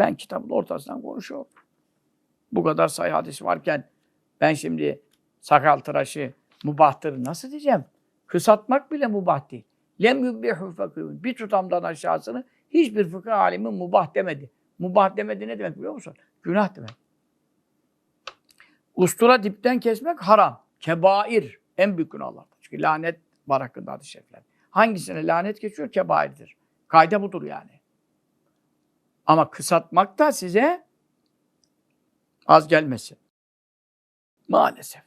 Ben kitabın ortasından konuşuyorum. Bu kadar sayı hadis varken ben şimdi sakal tıraşı mubahtır nasıl diyeceğim? Kısaltmak bile mubah değil. Lem yubbihu fakihun. Bir tutamdan aşağısını hiçbir fıkıh alimi mubah demedi. Mubah demedi ne demek biliyor musun? Günah demek. Ustura dipten kesmek haram. Kebair. En büyük günahlardır. Çünkü lanet var hakkında şerifler. Hangisine lanet geçiyor? Kebairdir. Kayda budur yani. Ama kısaltmak da size az gelmesin. Maalesef.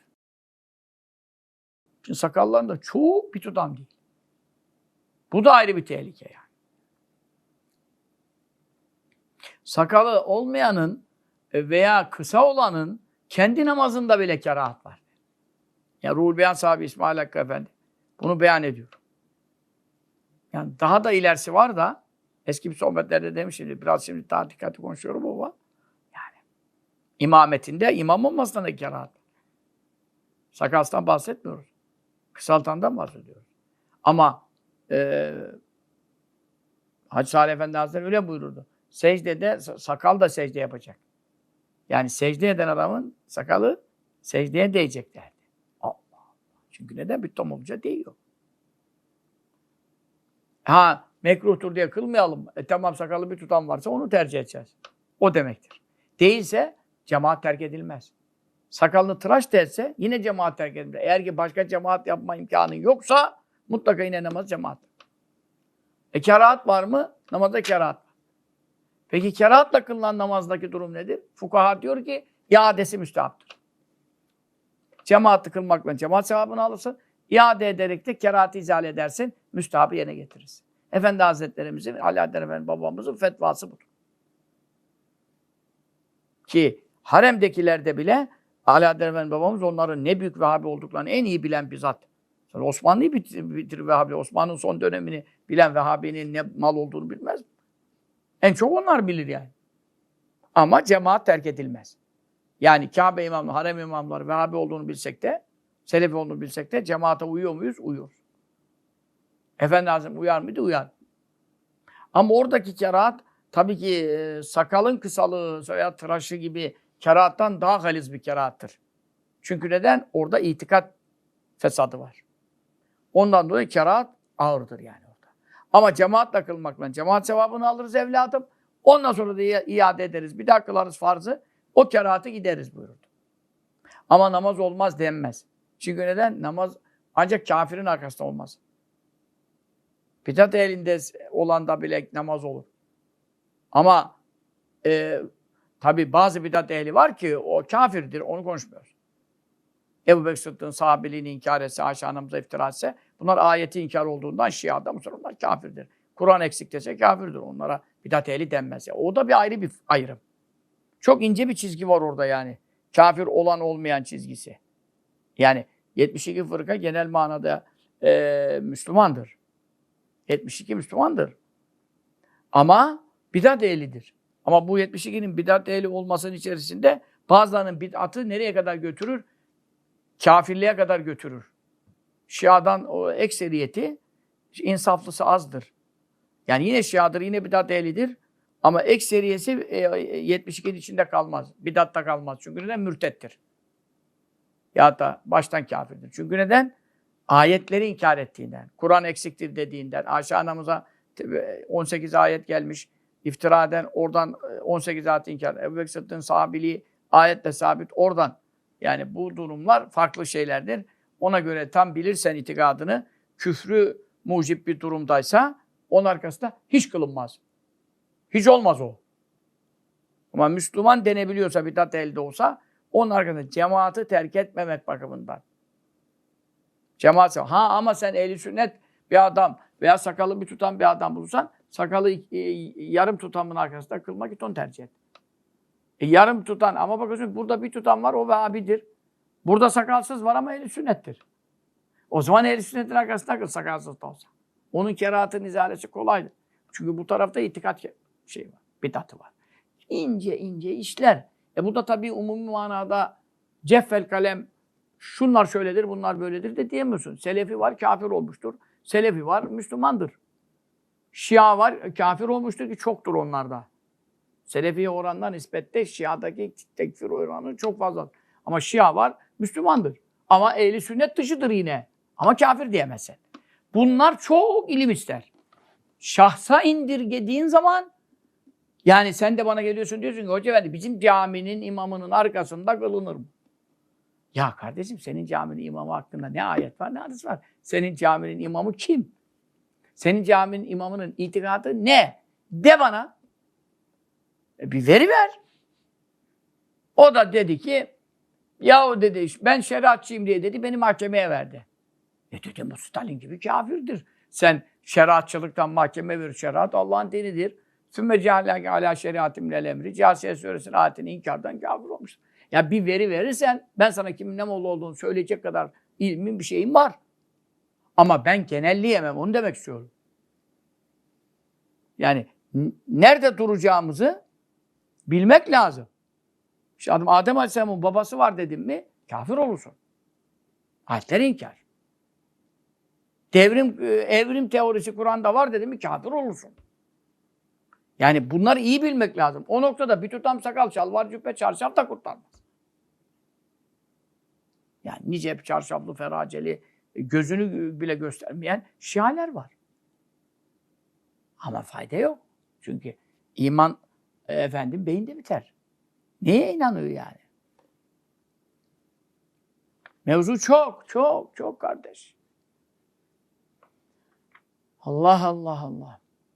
Şimdi sakalların da çoğu bir tutam değil. Bu da ayrı bir tehlike yani. Sakalı olmayanın veya kısa olanın kendi namazında bile kerahat var. Ya Ruhul Beyan sahibi İsmail Hakkı Efendi bunu beyan ediyor. Yani daha da ilerisi var da eski bir sohbetlerde demiştim. Biraz şimdi daha dikkatli konuşuyorum ama yani imametinde imam olmasından da kerahat. Sakalstan bahsetmiyoruz. Kısaltandan bahsediyoruz. Ama e, Hacı Salih Efendi Hazretleri öyle buyururdu. Secdede sakal da secde yapacak. Yani secde eden adamın sakalı secdeye değecek derdi. Allah Allah. Çünkü neden? Bir tam olunca değiyor. Ha mekruhtur diye kılmayalım. E tamam sakalı bir tutan varsa onu tercih edeceğiz. O demektir. Değilse cemaat terk edilmez. Sakalını tıraş da yine cemaat terk edilmez. Eğer ki başka cemaat yapma imkanı yoksa mutlaka yine namaz cemaat. E kerahat var mı? Namazda kerahat. Peki kerahatla kılınan namazdaki durum nedir? Fukaha diyor ki iadesi müstehaptır. Cemaatli kılmakla cemaat sevabını alırsın. İade ederek de kerahatı izale edersin. Müstehabı yerine getirirsin. Efendi Hazretlerimizin, Ali Adem Efendi babamızın fetvası budur. Ki haremdekilerde bile Ali Adem Efendi babamız onların ne büyük Vehhabi olduklarını en iyi bilen bir zat. Sonra Osmanlı'yı bitir, bitir Vehhabi. Osmanlı'nın son dönemini bilen Vehhabi'nin ne mal olduğunu bilmez? En çok onlar bilir yani. Ama cemaat terk edilmez. Yani Kabe imamları, harem imamları Vehhabi olduğunu bilsek de, Selefi olduğunu bilsek de cemaate uyuyor muyuz? Uyuyoruz. Efendi Hazretleri uyar mıydı? Uyar. Ama oradaki kerahat tabii ki e, sakalın kısalığı veya tıraşı gibi kerahattan daha galiz bir kerahattır. Çünkü neden? Orada itikat fesadı var. Ondan dolayı kerahat ağırdır yani orada. Ama cemaatle kılmakla cemaat sevabını alırız evladım. Ondan sonra da iade ederiz. Bir daha kılarız farzı. O kerahatı gideriz buyurdu. Ama namaz olmaz denmez. Çünkü neden? Namaz ancak kafirin arkasında olmaz. Bidat elinde olan da bile namaz olur. Ama e, tabi bazı bidat ehli var ki o kafirdir. Onu konuşmuyoruz. Ebu Bekir Sıddık'ın sahabeliğini inkar etse, Ayşe anamıza iftira etse bunlar ayeti inkar olduğundan Şia'da onlar kafirdir. Kur'an eksik dese kafirdir. Onlara bidat ehli denmez. Ya. O da bir ayrı bir ayrım. Çok ince bir çizgi var orada yani. Kafir olan olmayan çizgisi. Yani 72 fırka genel manada e, Müslümandır. 72 Müslümandır. Ama bidat ehlidir. Ama bu 72'nin bidat ehli olmasının içerisinde bazılarının bid'atı nereye kadar götürür? Kafirliğe kadar götürür. Şia'dan o ekseriyeti insaflısı azdır. Yani yine Şia'dır, yine bidat ehlidir. Ama ekseriyesi 72'nin içinde kalmaz. Bidatta kalmaz. Çünkü neden? Mürtettir. Ya da baştan kafirdir. Çünkü neden? Ayetleri inkar ettiğinden, Kur'an eksiktir dediğinden, Ayşe anamıza 18 ayet gelmiş, iftira eden oradan 18 ayet inkar, Ebu Bekir Sıddık'ın sahabiliği ayetle sabit oradan. Yani bu durumlar farklı şeylerdir. Ona göre tam bilirsen itikadını, küfrü mucip bir durumdaysa onun arkasında hiç kılınmaz. Hiç olmaz o. Ama Müslüman denebiliyorsa, bidat elde olsa onun arkasında cemaati terk etmemek bakımından. Cemaat Ha ama sen ehli sünnet bir adam veya sakalı bir tutan bir adam bulursan sakalı e, yarım tutamın arkasında kılmak için onu tercih et. E, yarım tutan ama bakıyorsun burada bir tutan var o Vehhabidir. Burada sakalsız var ama ehli sünnettir. O zaman ehli sünnetin arkasında kıl sakalsız da olsa. Onun kerahatın izalesi kolaydır. Çünkü bu tarafta itikat şey var, bidatı var. İnce ince işler. E bu da tabii umumi manada ceffel kalem şunlar şöyledir, bunlar böyledir de diyemiyorsun. Selefi var, kafir olmuştur. Selefi var, Müslümandır. Şia var, kafir olmuştur ki çoktur onlarda. Selefiye oranına nispette Şia'daki tekfir oranı çok fazla. Ama Şia var, Müslümandır. Ama ehli sünnet dışıdır yine. Ama kafir diyemezsin. Bunlar çok ilim ister. Şahsa indirgediğin zaman yani sen de bana geliyorsun diyorsun ki hoca efendi bizim caminin imamının arkasında kılınır mı? Ya kardeşim senin caminin imamı hakkında ne ayet var ne hadis var? Senin caminin imamı kim? Senin caminin imamının itikadı ne? De bana. E bir veri ver. O da dedi ki yahu dedi ben şeriatçıyım diye dedi beni mahkemeye verdi. E dedim bu Stalin gibi kafirdir. Sen şeriatçılıktan mahkeme verir. Şeriat Allah'ın dinidir. Sümme ceallâke alâ şeriatim lel emri. Câsiye suresinin ayetini inkardan kafir olmuş. Ya bir veri verirsen ben sana kimin ne molla olduğunu söyleyecek kadar ilmin bir şeyim var. Ama ben genelleyemem onu demek istiyorum. Yani nerede duracağımızı bilmek lazım. İşte adam Adem Aleyhisselam'ın babası var dedim mi kafir olursun. Ayetleri inkar. Devrim, e, evrim teorisi Kur'an'da var dedim mi kafir olursun. Yani bunları iyi bilmek lazım. O noktada bir tutam sakal, şalvar, cübbe, çarşaf da kurtarmaz. Yani nice çarşaflı, feraceli, gözünü bile göstermeyen şialer var. Ama fayda yok. Çünkü iman e, efendim beyinde biter. Neye inanıyor yani? Mevzu çok, çok, çok kardeş. Allah Allah Allah.